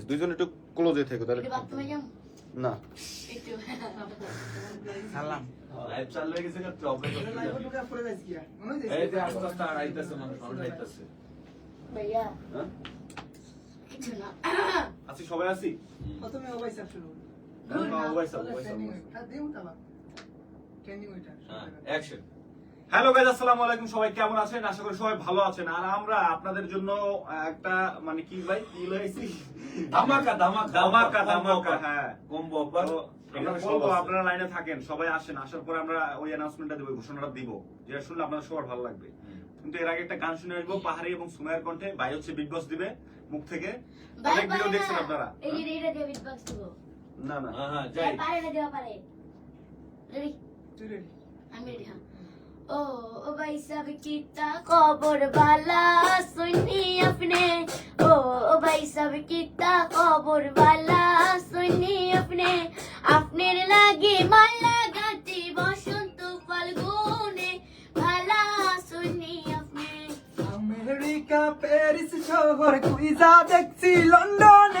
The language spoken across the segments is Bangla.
দুইজন একটু ক্লোজে থেকো তাহলে না। একটু। সালাম। লাইভ চালু হয়ে গেছে না প্রবলেম এই যে আস্তে আস্তে মানুষ ভাইয়া। হ্যাঁ? কিছু না। আছি সবাই আছি? প্রথমে ওবাই শুরু করুন। ওবাই ওবাই। হ্যাঁ তাবা ট্রেনিং ওইটা হ্যাঁ অ্যাকশন হ্যালো গাইজ আসসালামু আলাইকুম। সবাই কেমন আছেন? আশা করি সবাই ভালো আছেন। আর আমরা আপনাদের জন্য একটা মানে কি ভাই? কি লাইছি ধামাকা ধামাকা ধামাকা ধামাকা। হ্যাঁ কম্বো অফার বলব আপনারা লাইনে থাকেন সবাই আসেন। আসার পরে আমরা ওই অ্যানাউন্সমেন্টটা দেবো ঘোষণাটা দিব। যেটা শুনলে আপনাদের সবার ভালো লাগবে। কিন্তু এর আগে একটা গান শুনে আসব পাহাড়ি এবং সুমাইয়ের কণ্ঠে। ভাই হচ্ছে বিগ বস দিবে মুখ থেকে। অনেক ভিডিও দেখছেন আপনারা। না না। হ্যাঁ হ্যাঁ যাই। যাই পারে না দেওয়া পারে। রেডি তুই রেডি আমি রেডি হ্যাঁ। ओ ओ भाई साहब कितना खबर वाला सुनी अपने ओ ओ भाई साहब कितना खबर वाला सुनी अपने अपने लागे माला गाती बसंत ফাল্গুনে ভালা শুনি আপনি আমেরিকা প্যারিস শহর কুইজা দেখছি লন্ডনে লন্ডনে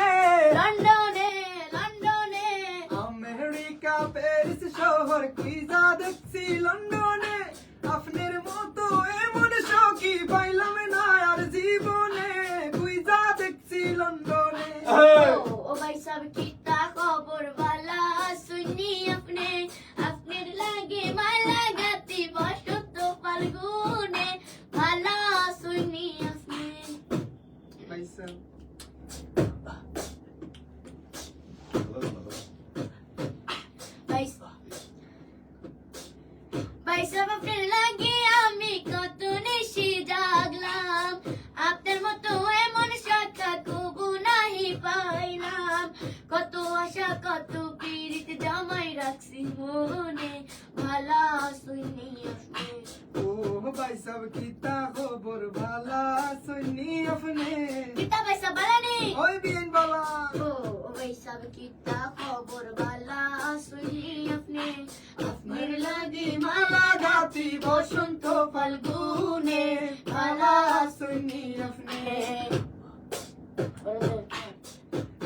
বালা বসন্ত ফাল্গুনে ভালা শুনি আপনি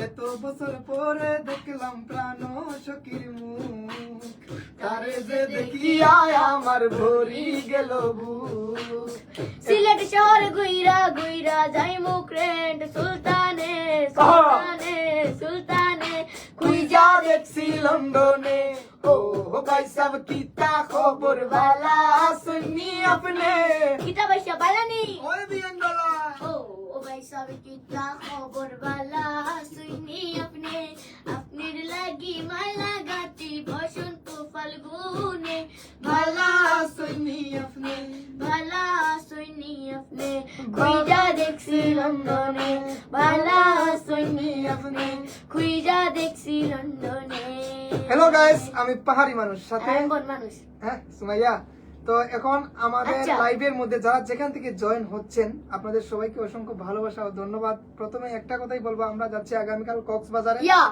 এত বছর পরে দেখলাম প্রাণ সখীর মুখ তারে যে দেখিয়া আমার ভরি গেল সিলেট শহর গুইরা গুইরা যাই মুক্রেন্ড সুলতানে সুলতানে সুলতানে। খুইজা দেখছি লন্ডনে। ও ভাই সব কিতা খবর বালা শুনি আপনি? কিতা ভাই সব বালা নি? ওই বিয়ন ও ভাই সব কিতা খবর বালা শুনি আপনি। আপনার লাগি মালা গাতি বসন্ত फाल्गुने ভালা भाला শুনি আপনি ভালা শুনি আপনি খুইজা দেখছি লন্ডনে ভালা শুনি আপনি খুইজা দেখছি লন্ডনে হ্যালো গাইস আমি পাহাড়ি মানুষ সাথে আমি কোন মানুষ হ্যাঁ সুমাইয়া তো এখন আমাদের আচ্ছা। লাইভের মধ্যে যারা যেখান থেকে জয়েন হচ্ছেন আপনাদের সবাইকে অসংখ্য ভালোবাসা ও ধন্যবাদ প্রথমে একটা কথাই বলবো আমরা যাচ্ছি আগামীকাল কক্সবাজারে ইয়া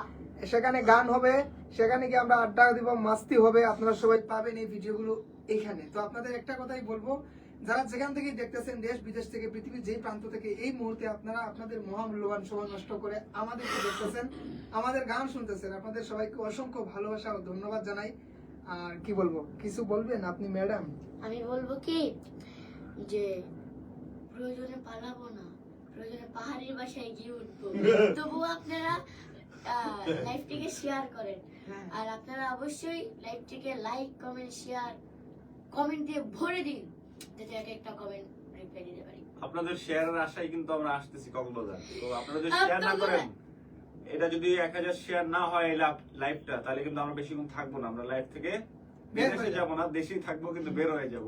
সেখানে গান হবে সেখানে গিয়ে আমরা আড্ডা দিব মাস্তি হবে আপনারা সবাই পাবেন এই ভিডিওগুলো এখানে। তো আপনাদের একটা কথাই বলব যারা যেখান থেকে দেখতেছেন দেশ বিদেশ থেকে পৃথিবীর যেই প্রান্ত থেকে এই মুহূর্তে আপনারা আপনাদের মহামূল্যবান সময় নষ্ট করে আমাদেরকে দেখতেছেন আমাদের গান শুনতেছেন আপনাদের সবাইকে অসংখ্য ভালোবাসা ও ধন্যবাদ জানাই। আর কি বলব কিছু বলবেন আপনি ম্যাডাম? আমি বলব কি যে প্রয়োজনে পালাবো না প্রয়োজনে পাহাড়ের বাসায় গিয়ে উঠবো। তবু আপনারা লাইভটিকে শেয়ার করেন। হ্যাঁ। আর আপনারা অবশ্যই লাইভটিকে লাইক কমেন্ট শেয়ার কমেন্ট দিয়ে ভরে দিন যাতে এক একটা কমেন্ট রিপ্লাই দিতে পারি। আপনাদের শেয়ারের আশায় কিন্তু আমরা আসতেছি কক্সবাজার। তো আপনারা যদি শেয়ার না করেন এটা যদি এক হাজার শেয়ার না হয় এই লাইভটা তাহলে কিন্তু আমরা বেশিক্ষণ থাকব না। আমরা লাইভ থেকে বের বিদেশে হয়ে যাব। না দেশেই থাকব কিন্তু বের হয়ে যাব।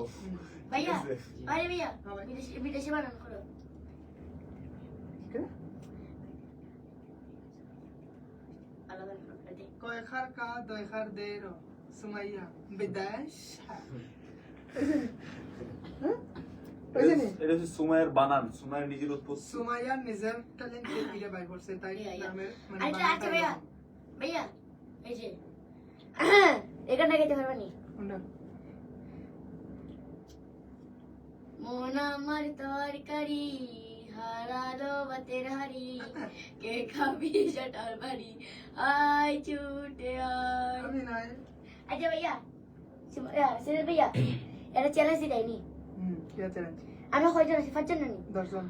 ভাইয়া ভাইয়া ভাই। বিদেশে বিদেশে বানান করো। আলাদা করে দে। কয় খার কা দয় খার দে রো সুমাইয়া বিদাশ এটা হচ্ছে সুমাইয়ের বানান সুমাইয়ের নিজের উৎপত্তি সুমাইয়া নিজের ট্যালেন্ট দিয়ে বাইর করছে তাই। নামের মানে আচ্ছা ভাইয়া ভাইয়া এই যে এখানে গাইতে পারবানি কোনটা? মন আমার তরকারি হারালো বাতের হাড়ি কে খাবি সেটার বাড়ি আয় ছুটে আয় আচ্ছা ভাইয়া সিরাজ ভাইয়া এটা চ্যালেঞ্জ দেয়নি? আমরা কয়জন আছি পাঁচজন নি দর্শন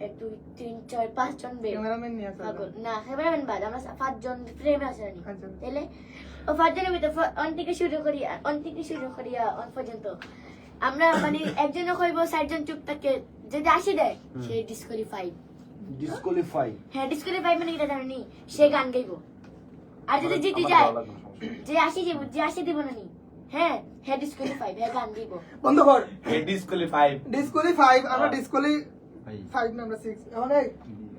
এক দুই তিন চার পাঁচজন বের ক্যামেরাম্যান নিয়ে আসা না ক্যামেরাম্যান বাদ আমরা পাঁচজন ফ্রেমে আছে নি আচ্ছা তাহলে ও পাঁচজনের ভিতরে অন থেকে শুরু করি অন থেকে শুরু করি অন পর্যন্ত আমরা মানে একজন কইব ষাটজন চুপ থাকে যদি আসি দেয় সে ডিসকোয়ালিফাই ডিসকোয়ালিফাই হ্যাঁ ডিসকোয়ালিফাই মানে এটা জানি সে গান গাইবো। আর যদি জিতে যায় যে আসি যাব যে আসি দিব না নি। হ্যাঁ হ্যাঁ ডিসকোয়ালিফাই হ্যাঁ গান দিব বন্ধ কর এই ডিসকোয়ালিফাই ডিসকোলি ফাইভ আমরা হ্যাঁ। ভাই ফাইভ না আমরা সিক্স এই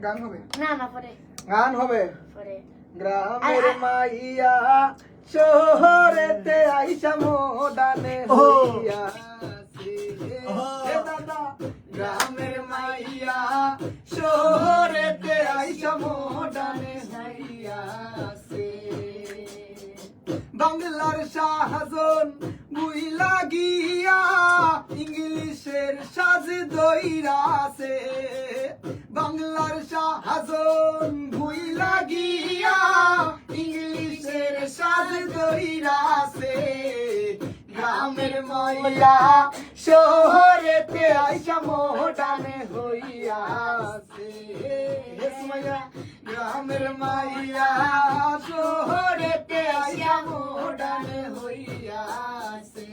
গান হবে। না না পরে। গান হবে। পরে। গ্রামের মাইয়া শহরেতে আইসা মোডানে হইয়াছে এ দাদা গ্রামের মাইয়া, শহরেতে আইসা মোডানে বাংলার শাহজন বুইলা গিয়া ইংলিশের সাজ দইরাছে বাংলার শাহজন বুইলা গিয়া ইংলিশের সাজ দইরাছে গ্রামের ময়লা শহরেতে আইসা মোটানে হইয়াছে। হে সুমাইয়া গ্রামের মাইয়া শহরেতে আইসা মোটানে হইয়াছে।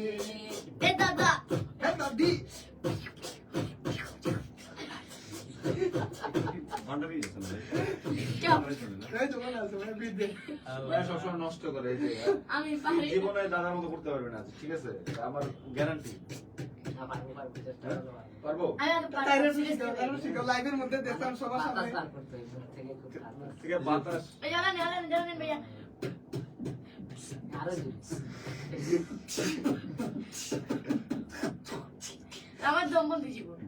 এ দাদা। দাদি চুপ এই তো মনে আছে মনে বিদ্যে ভাই সবসময় নষ্ট করে আমি জীবনে দাদার মতো করতে পারবে না ঠিক আছে আমার গ্যারান্টি পারব লাইভের মধ্যে সবার সামনে। বাতাস। আমার দম বন্ধ জীবন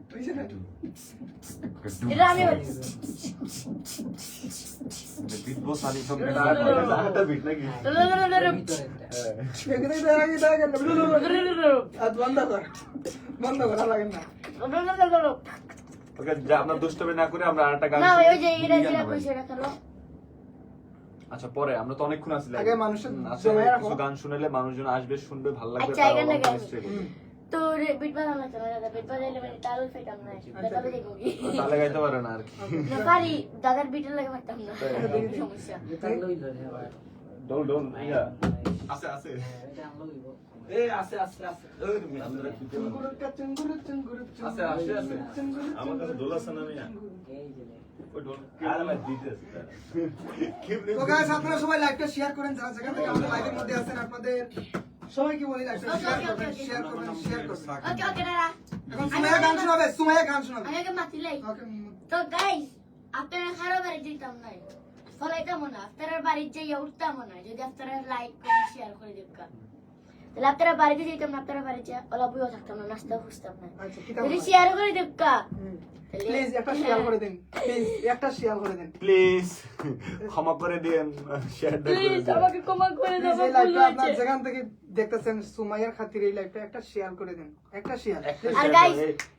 আমরা দুষ্টমি না করে আমরা আরেকটা গান আচ্ছা পরে আমরা তো অনেকক্ষণ আসলে আগে মানুষের আচ্ছা গান শুনলে মানুষজন আসবে শুনবে ভালো লাগবে আচ্ছা, এই গানটা তো বিট বাজাম না দাদা বিট বাজাইলে মানে তাল ফেটাম না। দাদা বাজে গুগি তাহলে গাইতে পারে না আর কি। না পারি দাদার বিটের লাগে পারতাম না। সমস্যা। Doll doll yeah. আছে আছে। এই আছে আছে আছে। ওই তুমি আমরা দিতে পারব। চুঙ্গুরুকা, চুঙ্গুরু, চুঙ্গুরু, চুঙ্গুরু, আছে, আছে, আছে। আমার কাছে ডোল আছে না মিয়া? ওই ডোল আরে দিতে তো guys, আপনারা সবাই লাইভটা শেয়ার করেন যারা যেখান থেকে আমাদের লাইভের মধ্যে আছেন আপনাদের সবাইকে বলি শেয়ার করবেন. শেয়ার করবেন ওকে ওকে দাদা। এখন সুমাইয়া গান শোনাবে সুমাইয়া গান শোনাবে। আগে মাতিলাই। ওকে তো গাইস আপনারা কারও বাড়ি যেতাম না ফলাইতাম না আপনারা বাড়ির যাইয়া উঠতাম না। যদি আপনারা লাইক করে শেয়ার করে দেবকা তাহলে আপনারা বাড়িতে যেতাম না আপনারা বাড়িতে ওলা বইও থাকতাম না নাস্তা খুঁজতাম না। আচ্ছা যদি শেয়ার করে দেবকা প্লিজ একটা শেয়ার করে দিন। প্লিজ একটা শেয়ার করে দিন। প্লিজ ক্ষমা করে দিন শেয়ার প্লিজ আমাকে ক্ষমা করে দাও এই লাইভটা আপনার যেখান থেকে দেখতেছেন সুমাইয়ার খাতির এই লাইভটা একটা শেয়ার করে দিন। একটা শেয়ার আর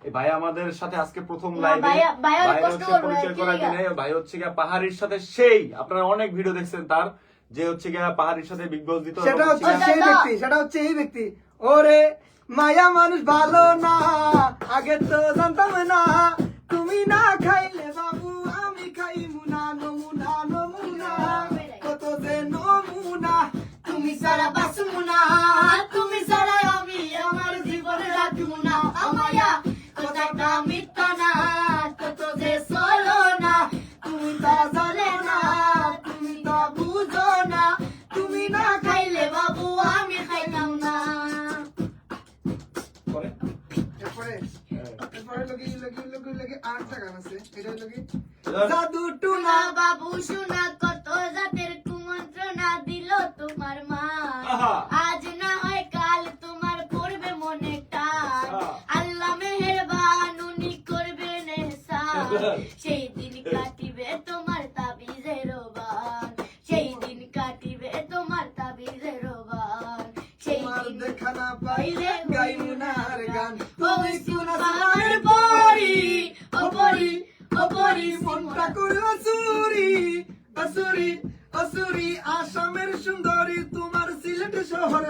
এই ভাই আমাদের সাথে আজকে প্রথম লাইভে ভাইয়া- ভাইয়া অনেক কষ্ট করবে, পরিচয় করার জন্য ভাই হচ্ছে পাহাড়ির সাথে সেই আপনারা অনেক ভিডিও দেখছেন তার যে হচ্ছে গিয়া পাহাড়ির সাথে বিগ বস দিত সেটা হচ্ছে হচ্ছে সেই ব্যক্তি সেটা হচ্ছে এই ব্যক্তি। ওরে মায়া মানুষ ভালো না আগে তো জানতাম না তুমি না জাদু টুনা বাবু শোনা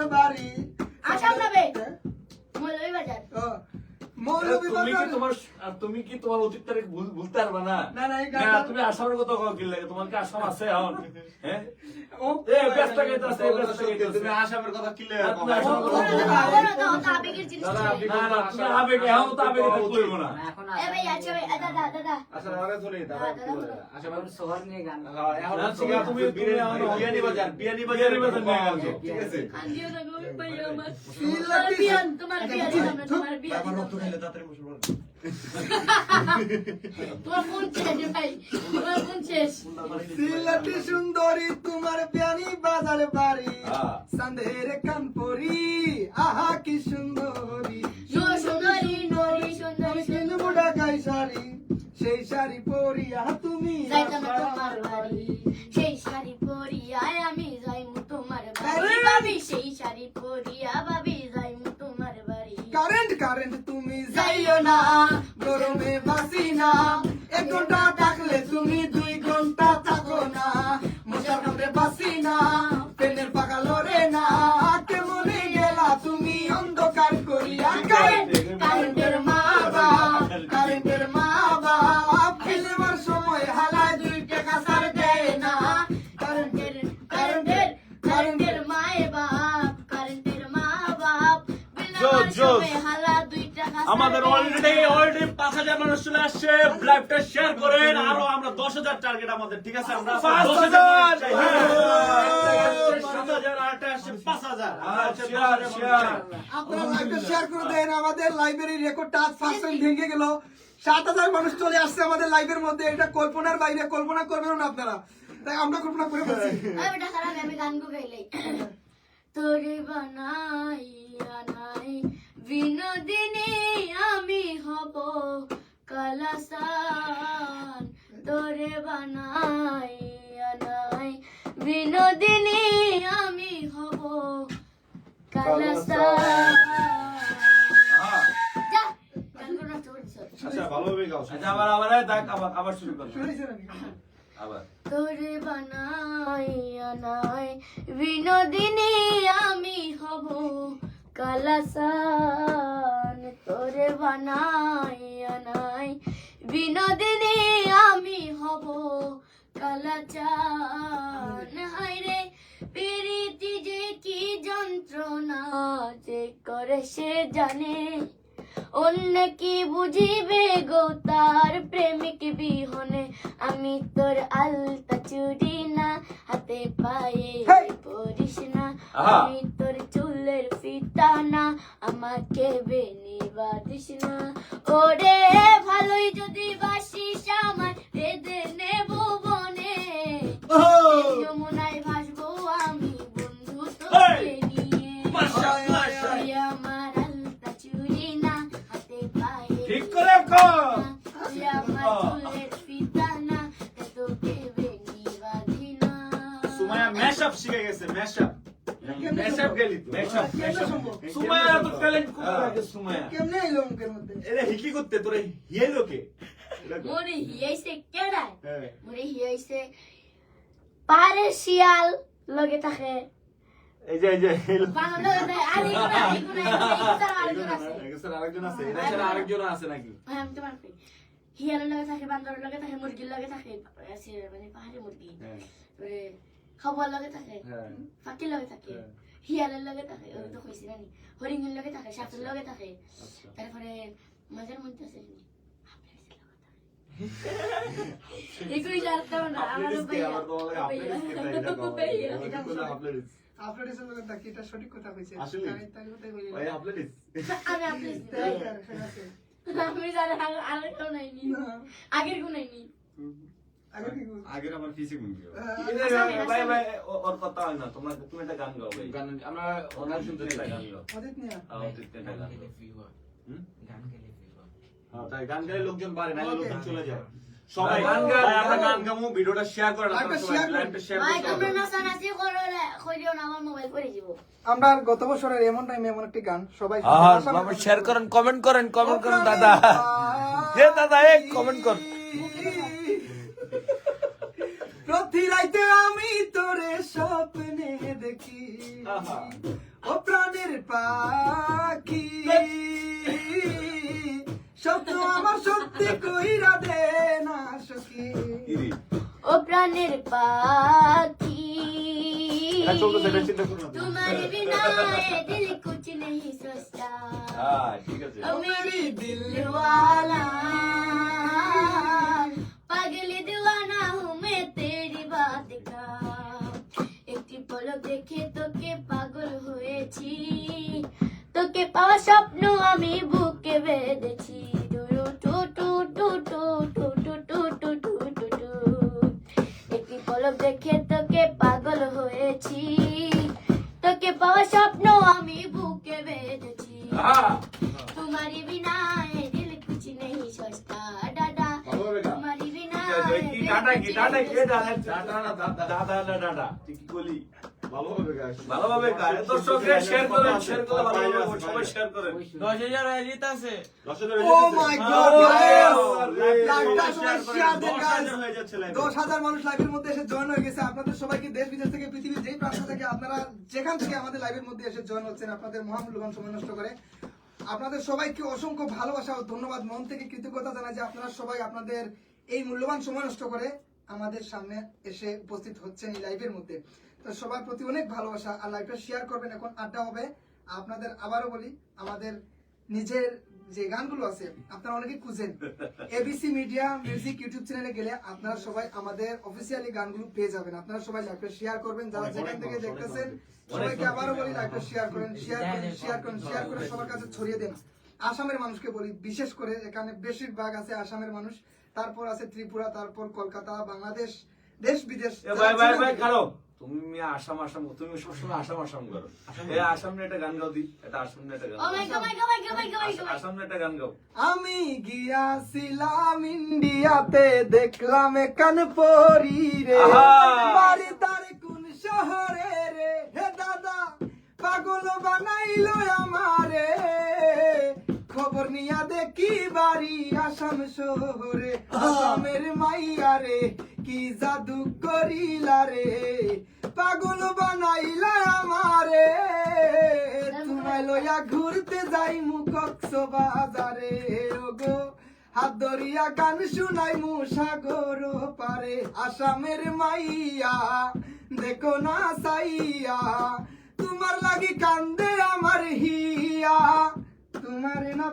বাড়ি আসাম যাবে মৌলভী বাজার ও, মৌলভী তুমি কি বাজার তোমার আর তুমি কি তোমার অতীত তারিখ ভুল- ভুলতে পারবে না না, না, না, তুমি আসামের কথা কও কি লাগে তোমার কি আসাম আছে এখন হ্যাঁ ও, এ ব্যস্ত গেছে ব্যস্ত গেছে তুমি আসামের কথা কিলে না, তুমি আসামের কথা ওরা বলো তো- না। ওরা তো অত আবেগের জিনিস দাদা, নয়। আপনি- না না তুমি আবেগে এখন তো আবেগে করব না এখন এ ভাই আচ্ছা ভাই দাদা দাদা আচ্ছা দাদা চলে দাদা একটু বলে দাও। আচ্ছা এখন শহর নিয়ে গান হ্যাঁ, এখন তুমি- তুমি- তুমি তুমি বিরিয়ানি আমার- বিরিয়ানি বাজার বিরিয়ানি বাজার নিয়ে ঠিক আছে কান্দিও না গো ভাই আমার তোমার বিয়ান বিয়ান তোমার ফোন শেষ ভাই তোমার ফোন শেষ। সিলেটি সুন্দরী তোমার প্যানি বাজার বাড়ি। হ্যাঁ। সন্দেহের কানপুরি আহা কি সুন্দরী। সুন্দরী নরি সুন্দরী বুড়া গাই শাড়ি সেই শাড়ি পরিয়া তুমি যাইতাম তোমার বাড়ি। সেই শাড়ি পরিয়া আমি যাইমু তোমার বাড়ি। ভাবি সেই শাড়ি পরিয়া ভাবি কারেন্ট কারেন্ট তুমি যাইও না, গরমে বাসি না। এক ঘণ্টা থাকলে তুমি দুই ঘণ্টা থাকো না। মশার কামড়ে বাসি না পেনের পাকা লড়ে না। কেমনে গেলা, তুমি অন্ধকার করিয়া কারেন্ট আমাদের অলরেডি অলরেডি পাঁচ হাজার মানুষ চলে আসছে। লাইভটা শেয়ার করেন। আরও আমরা দশ হাজার টার্গেট আমাদের ঠিক আছে? আমরা পাঁচ দশ হাজার! হ্যাঁ। সাত আসছে পাঁচ আপনারা লাইভটা শেয়ার করে দেন আমাদের লাইব্রেরি রেকর্ডটা আজ ফার্স্ট টাইম ভেঙে গেল। সাত হাজার মানুষ চলে আসছে আমাদের লাইভের মধ্যে। এটা কল্পনার বাইরে কল্পনা করবেন না আপনারা। তাই আমরা কল্পনা করে আমি গান গাইলাই তোরে নাই বিনোদিনী আমি হব কালাসান তোরে বানাইয়া নাই। বিনোদিনী আমি হব কালাসান। আচ্ছা ভালোভাবে গাও আচ্ছা আবার আবার দেখ আবার আবার শুরু করো। আবার। তোরে বানাইয়া নাই। বিনোদিনী আমি হব কালাসান তোরে বানাই নাই বিনোদিনী, আমি হব কালাচান। হাইরে প্রীতি যে কি যন্ত্রণা যে করে সে জানে। অন্য কি বুঝিবে গো তার প্রেমিক বিহনে? আমি তোর আলতা চুরি না হাতে পায়ে! পড়িস না। আমি তোর চুলের ফিতা না আমাকে বেনি বাদিস না। ওরে ভালোই যদি বাসিস আমার বেঁধে নেব বনে। যমুনায় ভাসবো আমি বন্ধু তোকে। ম্যাশআপ শিখে গেছে ম্যাশআপ ম্যাশআপ গেলি তো Mashup, সুমায়া তো ট্যালেন্ট খুব। লাগে সুমায়া কেমনে এলো মুখের মধ্যে এরে হিকি করতে তোরে হিয়াইলো কে মোরে হিয়াইছে কেডায় মোরে হিয়াইছে পাহাড়ের শিয়াল লগে থাকে এই যে যে আরেকজন আছে। আরেকজন আছে। নাকি? হ্যাঁ হিয়ালের লগে থাকে বান্দরের লগে থাকে মুরগির লগে থাকে আছে মানে পাহাড়ি মুরগি। হ্যাঁ। খাবার লগে থাকে হ্যাঁ। লগে থাকে হ্যাঁ। হিয়ালের লগে থাকে ওই তো কইছি জানি হরিণের লগে থাকে সাপের লগে থাকে। আচ্ছা। তারপরে মাঝের মধ্যে আছে এগুলি জানতাম না আমার কে এটা সঠিক কথা কইছে। আসলে? আমি কথাই ভাই আমি। আমি জানি কেউ না, আগের কেউ আগের আমার ভাই ভাই ওর কথা হয় না। তোমরা তুমি একটা গান গাও ভাই। গান আমরা গাও? হ্যাঁ। তাই গান লোকজন বাড়ে না লোকজন চলে যায়। সবাই আমরা গান ভিডিওটা শেয়ার আমরা গত বছরের এমন টাইমে এমন একটি গান সবাই শেয়ার করেন কমেন্ট করেন কমেন্ট করেন দাদা। হে দাদা এ কমেন্ট কর। প্রতি রাইতে আমি তোরে স্বপ্নে দেখি। ও প্রাণের পা একটি পলক দেখে তোকে পাগল হয়েছি। তোকে পাওয়া স্বপ্ন আমি বুকে বেঁধেছি। तुम्हारी बिना दिल कुछ नहीं सोचता डाडा तुम्हारी बिना दादा दादा दादा डाटा दादा সবাই আপনাদের সবাইকে দেশ বিদেশ থেকে পৃথিবীর যেই প্রান্ত থেকে আপনারা যেখান থেকে আমাদের লাইভের মধ্যে এসে জয়েন হচ্ছেন আপনাদের মহামূল্যবান সময় নষ্ট করে আপনাদের সবাইকে অসংখ্য ভালোবাসা ও ধন্যবাদ। মন থেকে কৃতজ্ঞতা জানাই যে আপনারা সবাই আপনাদের এই মূল্যবান সময় নষ্ট করে আমাদের সামনে এসে উপস্থিত হচ্ছেন এই লাইভের মধ্যে। তো সবার প্রতি অনেক ভালোবাসা। আর লাইভটা শেয়ার করবেন এখন আড্ডা হবে। আপনাদের আবারও বলি আমাদের নিজের যে গানগুলো আছে আপনারা অনেকে খুঁজেন। এবিসি মিডিয়া মিউজিক ইউটিউব চ্যানেলে গেলে আপনারা সবাই আমাদের অফিসিয়ালি গানগুলো পেয়ে যাবেন। আপনারা সবাই লাইভটা শেয়ার করবেন যারা যেখান থেকে দেখতেছেন সবাইকে আবারও বলি লাইভটা শেয়ার করেন শেয়ার করেন শেয়ার করেন শেয়ার করে সবার কাছে ছড়িয়ে দেন। আসামের মানুষকে বলি বিশেষ করে এখানে বেশিরভাগ আছে আসামের মানুষ। তারপর আছে ত্রিপুরা তারপর কলকাতা বাংলাদেশ দেশ বিদেশ ভাই ভাই ভাই তুমি মিয়া আসাম আসাম তুমি সবসময় আসাম আসাম করো। এ আসাম নিয়ে একটা গান গাও দি এটা আসাম নিয়ে একটা গান Oh my god. আসাম নিয়ে একটা গান গাও। আমি গিয়াছিলাম ইন্ডিয়াতে দেখলাম কান পরি রে! বাড়ি তার কোন শহরে রে? হে দাদা পাগল বানাইলো আমারে। খবর নিয়া দেখি বাড়ি আসাম শহরে। আসামের মাইয়া রে কি জাদু করিলা রে? পাগল বানাইলা আমারে। তোমায় লইয়া ঘুরতে যাই মুখ বাজারে। ওগো, হাত ধরিয়া গান শুনাই মু সাগর পারে। আসামের মাইয়া, দেখো না সাইয়া। তোমার লাগি কান্দে আমার হিয়া। তোমার না